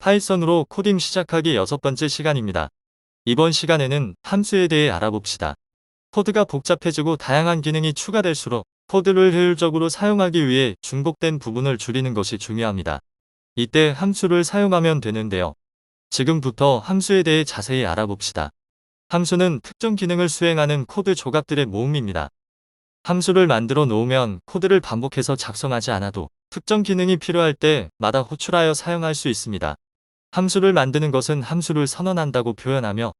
파이썬으로 코딩 시작하기 여섯 번째 시간입니다. 이번 시간에는 함수에 대해 알아봅시다. 코드가 복잡해지고 다양한 기능이 추가될수록 코드를 효율적으로 사용하기 위해 중복된 부분을 줄이는 것이 중요합니다. 이때 함수를 사용하면 되는데요. 지금부터 함수에 대해 자세히 알아봅시다. 함수는 특정 기능을 수행하는 코드 조각들의 모음입니다. 함수를 만들어 놓으면 코드를 반복해서 작성하지 않아도 특정 기능이 필요할 때마다 호출하여 사용할 수 있습니다. 함수를 만드는 것은 함수를 선언한다고 표현하며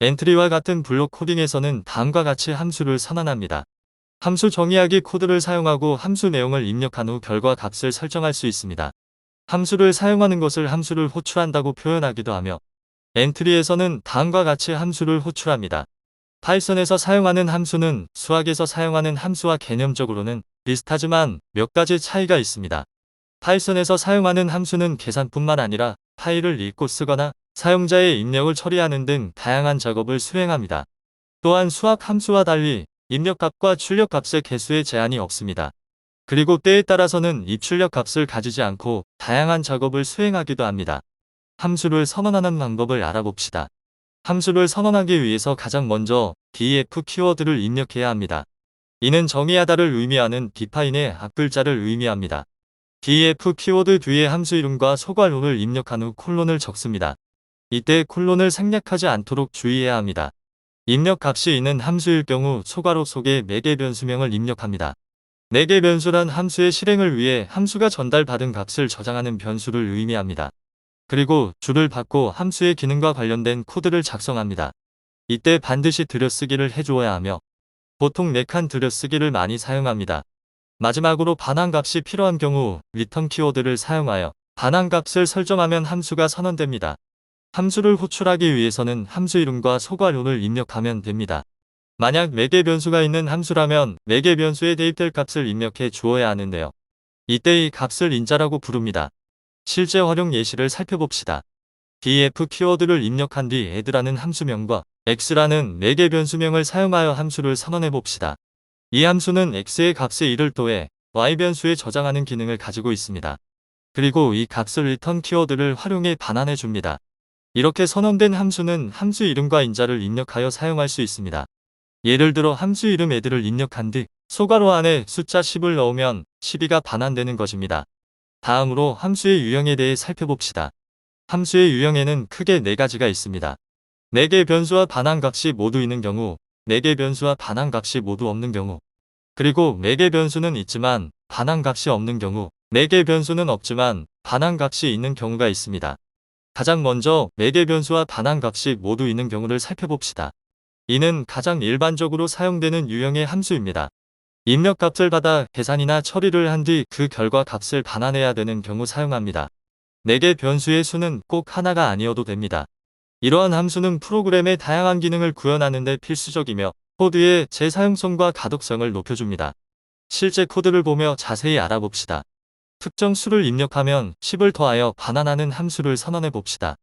엔트리와 같은 블록 코딩에서는 다음과 같이 함수를 선언합니다. 함수 정의하기 코드를 사용하고 함수 내용을 입력한 후 결과 값을 설정할 수 있습니다. 함수를 사용하는 것을 함수를 호출한다고 표현하기도 하며 엔트리에서는 다음과 같이 함수를 호출합니다. 파이썬에서 사용하는 함수는 수학에서 사용하는 함수와 개념적으로는 비슷하지만 몇 가지 차이가 있습니다. 파이썬에서 사용하는 함수는 계산뿐만 아니라 파일을 읽고 쓰거나 사용자의 입력을 처리하는 등 다양한 작업을 수행합니다. 또한 수학 함수와 달리 입력값과 출력값의 개수에 제한이 없습니다. 그리고 때에 따라서는 입출력 값을 가지지 않고 다양한 작업을 수행하기도 합니다. 함수를 선언하는 방법을 알아봅시다. 함수를 선언하기 위해서 가장 먼저 def 키워드를 입력해야 합니다. 이는 정의하다를 의미하는 define의 앞글자를 의미합니다. Def 키워드 뒤에 함수 이름과 소괄호를 입력한 후 콜론을 적습니다. 이때 콜론을 생략하지 않도록 주의해야 합니다. 입력 값이 있는 함수일 경우 소괄호 속에 매개 변수명을 입력합니다. 매개 변수란 함수의 실행을 위해 함수가 전달받은 값을 저장하는 변수를 의미합니다. 그리고 줄을 받고 함수의 기능과 관련된 코드를 작성합니다. 이때 반드시 들여쓰기를 해주어야 하며 보통 4칸 들여쓰기를 많이 사용합니다. 마지막으로 반환값이 필요한 경우 리턴 키워드를 사용하여 반환값을 설정하면 함수가 선언됩니다. 함수를 호출하기 위해서는 함수 이름과 소괄호를 입력하면 됩니다. 만약 매개 변수가 있는 함수라면 매개 변수에 대입될 값을 입력해 주어야 하는데요. 이때 이 값을 인자라고 부릅니다. 실제 활용 예시를 살펴봅시다. df 키워드를 입력한 뒤 add라는 함수명과 x라는 매개 변수명을 사용하여 함수를 선언해 봅시다. 이 함수는 x의 값에 1을 더해 y 변수에 저장하는 기능을 가지고 있습니다. 그리고 이 값을 return 키워드를 활용해 반환해 줍니다. 이렇게 선언된 함수는 함수 이름과 인자를 입력하여 사용할 수 있습니다. 예를 들어 함수 이름 애들을 입력한 뒤 소괄호 안에 숫자 10을 넣으면 12가 반환되는 것입니다. 다음으로 함수의 유형에 대해 살펴봅시다. 함수의 유형에는 크게 4가지가 있습니다. 4개 변수와 반환값이 모두 있는 경우, 4개 변수와 반환값이 모두 없는 경우, 그리고 4개 변수는 있지만 반환값이 없는 경우, 4개 변수는 없지만 반환값이 있는 경우가 있습니다. 가장 먼저 4개 변수와 반환값이 모두 있는 경우를 살펴봅시다. 이는 가장 일반적으로 사용되는 유형의 함수입니다. 입력값을 받아 계산이나 처리를 한 뒤 그 결과 값을 반환해야 되는 경우 사용합니다. 4개 변수의 수는 꼭 하나가 아니어도 됩니다. 이러한 함수는 프로그램의 다양한 기능을 구현하는 데 필수적이며 코드의 재사용성과 가독성을 높여줍니다. 실제 코드를 보며 자세히 알아봅시다. 특정 수를 입력하면 10을 더하여 반환하는 함수를 선언해 봅시다.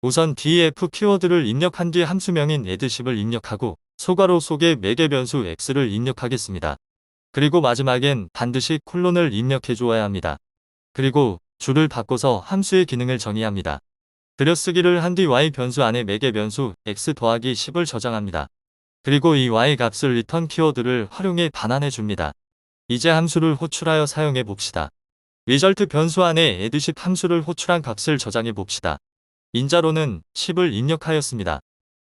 우선 def 키워드를 입력한 뒤 함수명인 add10을 입력하고 소괄호 속에 매개 변수 x를 입력하겠습니다. 그리고 마지막엔 반드시 콜론을 입력해 주어야 합니다. 그리고 줄을 바꿔서 함수의 기능을 정의합니다. 들여쓰기를 한 뒤 y 변수 안에 매개 변수 x 더하기 10을 저장합니다. 그리고 이 y 값을 return 키워드를 활용해 반환해 줍니다. 이제 함수를 호출하여 사용해 봅시다. result 변수 안에 add10 함수를 호출한 값을 저장해 봅시다. 인자로는 10을 입력하였습니다.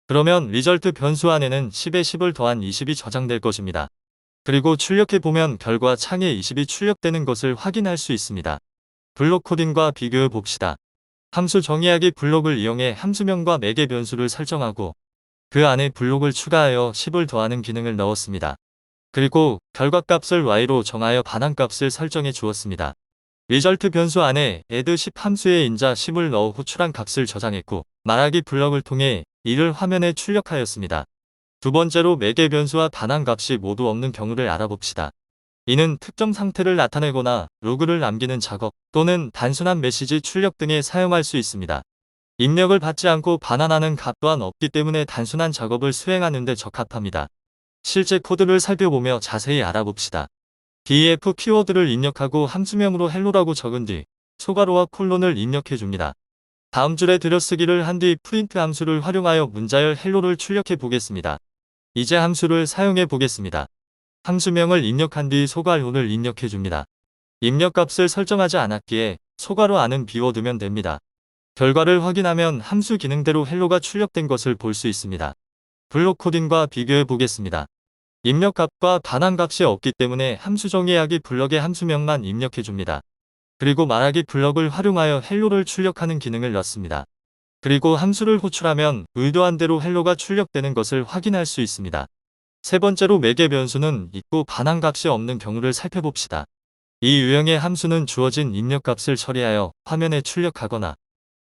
그러면 result 변수 안에는 10에 10을 더한 20이 저장될 것입니다. 그리고 출력해 보면 결과 창에 20이 출력되는 것을 확인할 수 있습니다. 블록 코딩과 비교해 봅시다. 함수 정의하기 블록을 이용해 함수명과 매개 변수를 설정하고 그 안에 블록을 추가하여 10을 더하는 기능을 넣었습니다. 그리고 결과값을 y로 정하여 반환값을 설정해 주었습니다. result 변수 안에 add10 함수의 인자 10을 넣어 호출한 값을 저장했고 말하기 블럭을 통해 이를 화면에 출력하였습니다. 두 번째로 매개 변수와 반환값이 모두 없는 경우를 알아봅시다. 이는 특정 상태를 나타내거나 로그를 남기는 작업 또는 단순한 메시지 출력 등에 사용할 수 있습니다. 입력을 받지 않고 반환하는 값 또한 없기 때문에 단순한 작업을 수행하는 데 적합합니다. 실제 코드를 살펴보며 자세히 알아봅시다. def 키워드를 입력하고 함수명으로 헬로라고 적은 뒤 소괄호와 콜론을 입력해 줍니다. 다음 줄에 들여쓰기를 한 뒤 프린트 함수를 활용하여 문자열 헬로를 출력해 보겠습니다. 이제 함수를 사용해 보겠습니다. 함수명을 입력한 뒤 소괄호를 입력해 줍니다. 입력값을 설정하지 않았기에 소괄호 안은 비워두면 됩니다. 결과를 확인하면 함수 기능대로 헬로가 출력된 것을 볼 수 있습니다. 블록 코딩과 비교해 보겠습니다. 입력값과 반환값이 없기 때문에 함수 정의하기 블럭의 함수명만 입력해 줍니다. 그리고 말하기 블럭을 활용하여 헬로를 출력하는 기능을 넣습니다. 그리고 함수를 호출하면 의도한 대로 헬로가 출력되는 것을 확인할 수 있습니다. 세 번째로 매개 변수는 있고 반환값이 없는 경우를 살펴봅시다. 이 유형의 함수는 주어진 입력값을 처리하여 화면에 출력하거나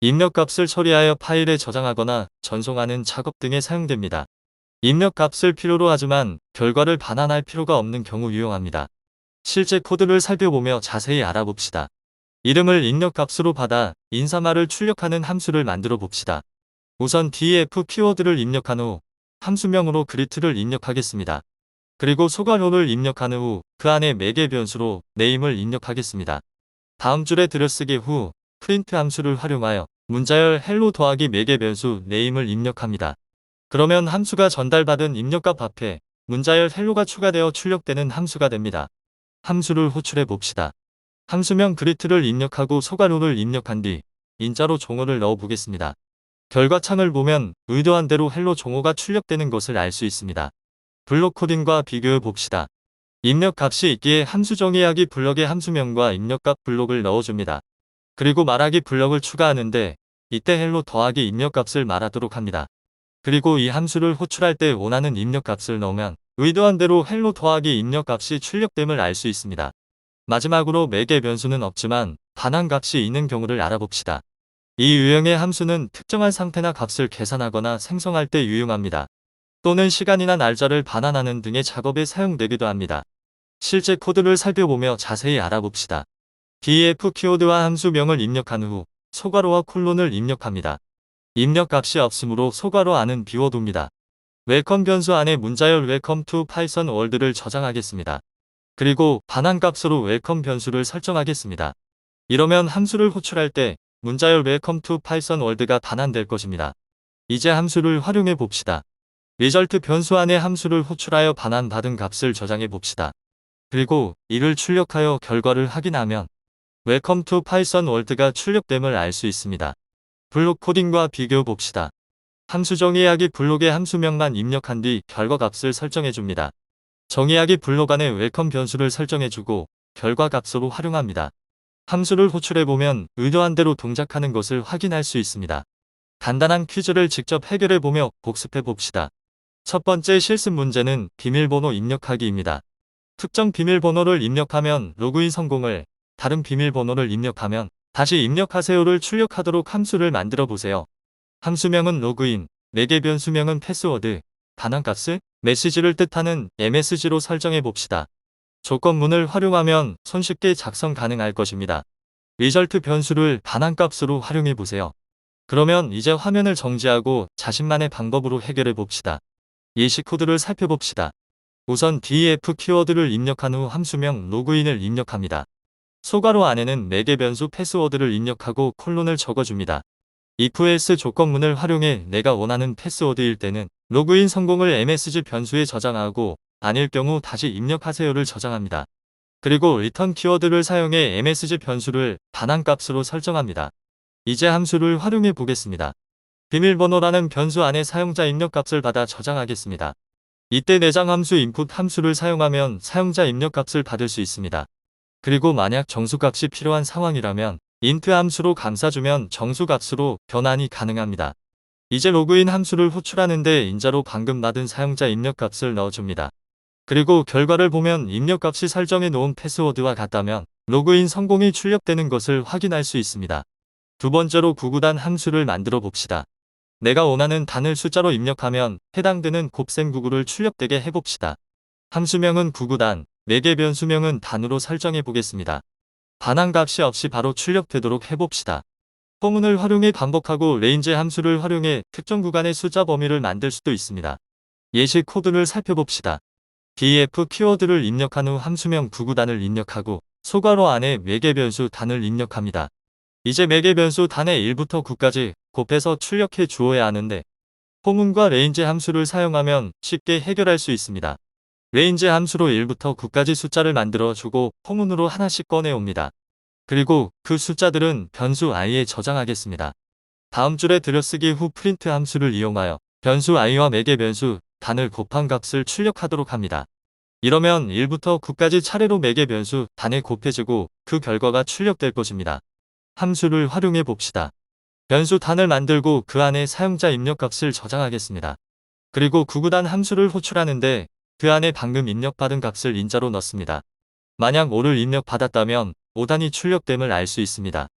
입력값을 처리하여 파일에 저장하거나 전송하는 작업 등에 사용됩니다. 입력값을 필요로 하지만 결과를 반환할 필요가 없는 경우 유용합니다. 실제 코드를 살펴보며 자세히 알아봅시다. 이름을 입력값으로 받아 인사말을 출력하는 함수를 만들어 봅시다. 우선 def 키워드를 입력한 후 함수명으로 그리트를 입력하겠습니다. 그리고 소괄호를 입력한 후 그 안에 매개 변수로 name을 입력하겠습니다. 다음 줄에 들여쓰기 후 프린트 함수를 활용하여 문자열 hello 더하기 매개 변수 name을 입력합니다. 그러면 함수가 전달받은 입력값 앞에 문자열 hello가 추가되어 출력되는 함수가 됩니다. 함수를 호출해 봅시다. 함수명 그리트를 입력하고 소괄호를 입력한 뒤 인자로 종호를 넣어 보겠습니다. 결과창을 보면 의도한 대로 헬로 종호가 출력되는 것을 알 수 있습니다. 블록 코딩과 비교해 봅시다. 입력 값이 있기에 함수 정의하기 블럭의 함수명과 입력값 블록을 넣어줍니다. 그리고 말하기 블럭을 추가하는데 이때 헬로 더하기 입력값을 말하도록 합니다. 그리고 이 함수를 호출할 때 원하는 입력값을 넣으면 의도한 대로 헬로 더하기 입력값이 출력됨을 알 수 있습니다. 마지막으로 매개 변수는 없지만 반환 값이 있는 경우를 알아봅시다. 이 유형의 함수는 특정한 상태나 값을 계산하거나 생성할 때 유용합니다. 또는 시간이나 날짜를 반환하는 등의 작업에 사용되기도 합니다. 실제 코드를 살펴보며 자세히 알아봅시다. def 키워드와 함수명을 입력한 후 소괄호와 콜론을 입력합니다. 입력값이 없으므로 소괄호 안은 비워둡니다. 웰컴 변수 안에 문자열 웰컴 투 파이썬 월드를 저장하겠습니다. 그리고 반환값으로 웰컴 변수를 설정하겠습니다. 이러면 함수를 호출할 때 문자열 웰컴 투 파이썬 월드가 반환될 것입니다. 이제 함수를 활용해 봅시다. 리절트 변수 안에 함수를 호출하여 반환받은 값을 저장해 봅시다. 그리고 이를 출력하여 결과를 확인하면 웰컴 투 파이썬 월드가 출력됨을 알 수 있습니다. 블록 코딩과 비교해 봅시다. 함수 정의하기 블록의 함수명만 입력한 뒤 결과 값을 설정해 줍니다. 정의하기 블록 안에 웰컴 변수를 설정해주고 결과 값으로 활용합니다. 함수를 호출해보면 의도한 대로 동작하는 것을 확인할 수 있습니다. 간단한 퀴즈를 직접 해결해보며 복습해봅시다. 첫 번째 실습 문제는 비밀번호 입력하기입니다. 특정 비밀번호를 입력하면 로그인 성공을, 다른 비밀번호를 입력하면 다시 입력하세요를 출력하도록 함수를 만들어 보세요. 함수명은 로그인, 매개 변수명은 패스워드, 반환값을 메시지를 뜻하는 MSG로 설정해 봅시다. 조건문을 활용하면 손쉽게 작성 가능할 것입니다. 리절트 변수를 반환값으로 활용해 보세요. 그러면 이제 화면을 정지하고 자신만의 방법으로 해결해 봅시다. 예시 코드를 살펴봅시다. 우선 def 키워드를 입력한 후 함수명 로그인을 입력합니다. 소괄호 안에는 매개 변수 패스워드를 입력하고 콜론을 적어줍니다. if-else 조건문을 활용해 내가 원하는 패스워드일 때는 로그인 성공을 MSG 변수에 저장하고 아닐 경우 다시 입력하세요를 저장합니다. 그리고 return 키워드를 사용해 MSG 변수를 반환값으로 설정합니다. 이제 함수를 활용해 보겠습니다. 비밀번호라는 변수 안에 사용자 입력값을 받아 저장하겠습니다. 이때 내장 함수 input 함수를 사용하면 사용자 입력값을 받을 수 있습니다. 그리고 만약 정수값이 필요한 상황이라면 int 함수로 감싸주면 정수값으로 변환이 가능합니다. 이제 로그인 함수를 호출하는데 인자로 방금 받은 사용자 입력값을 넣어줍니다. 그리고 결과를 보면 입력값이 설정해 놓은 패스워드와 같다면 로그인 성공이 출력되는 것을 확인할 수 있습니다. 두 번째로 구구단 함수를 만들어 봅시다. 내가 원하는 단을 숫자로 입력하면 해당되는 곱셈 구구를 출력되게 해봅시다. 함수명은 구구단, 4개 변수명은 단으로 설정해 보겠습니다. 반환 값이 없이 바로 출력되도록 해봅시다. 포문을 활용해 반복하고 레인지 함수를 활용해 특정 구간의 숫자 범위를 만들 수도 있습니다. 예시 코드를 살펴봅시다. Def 키워드를 입력한 후 함수명 구구단을 입력하고 소괄호 안에 매개 변수 단을 입력합니다. 이제 매개 변수 단의 1부터 9까지 곱해서 출력해 주어야 하는데 포문과 레인지 함수를 사용하면 쉽게 해결할 수 있습니다. 레인지 함수로 1부터 9까지 숫자를 만들어 주고 포문으로 하나씩 꺼내 옵니다. 그리고 그 숫자들은 변수 i에 저장하겠습니다. 다음 줄에 들여쓰기 후 프린트 함수를 이용하여 변수 i와 매개 변수 단을 곱한 값을 출력하도록 합니다. 이러면 1부터 9까지 차례로 매개 변수 단에 곱해지고 그 결과가 출력될 것입니다. 함수를 활용해 봅시다. 변수 단을 만들고 그 안에 사용자 입력값을 저장하겠습니다. 그리고 구구단 함수를 호출하는데 그 안에 방금 입력받은 값을 인자로 넣습니다. 만약 5를 입력받았다면 5단이 출력됨을 알 수 있습니다.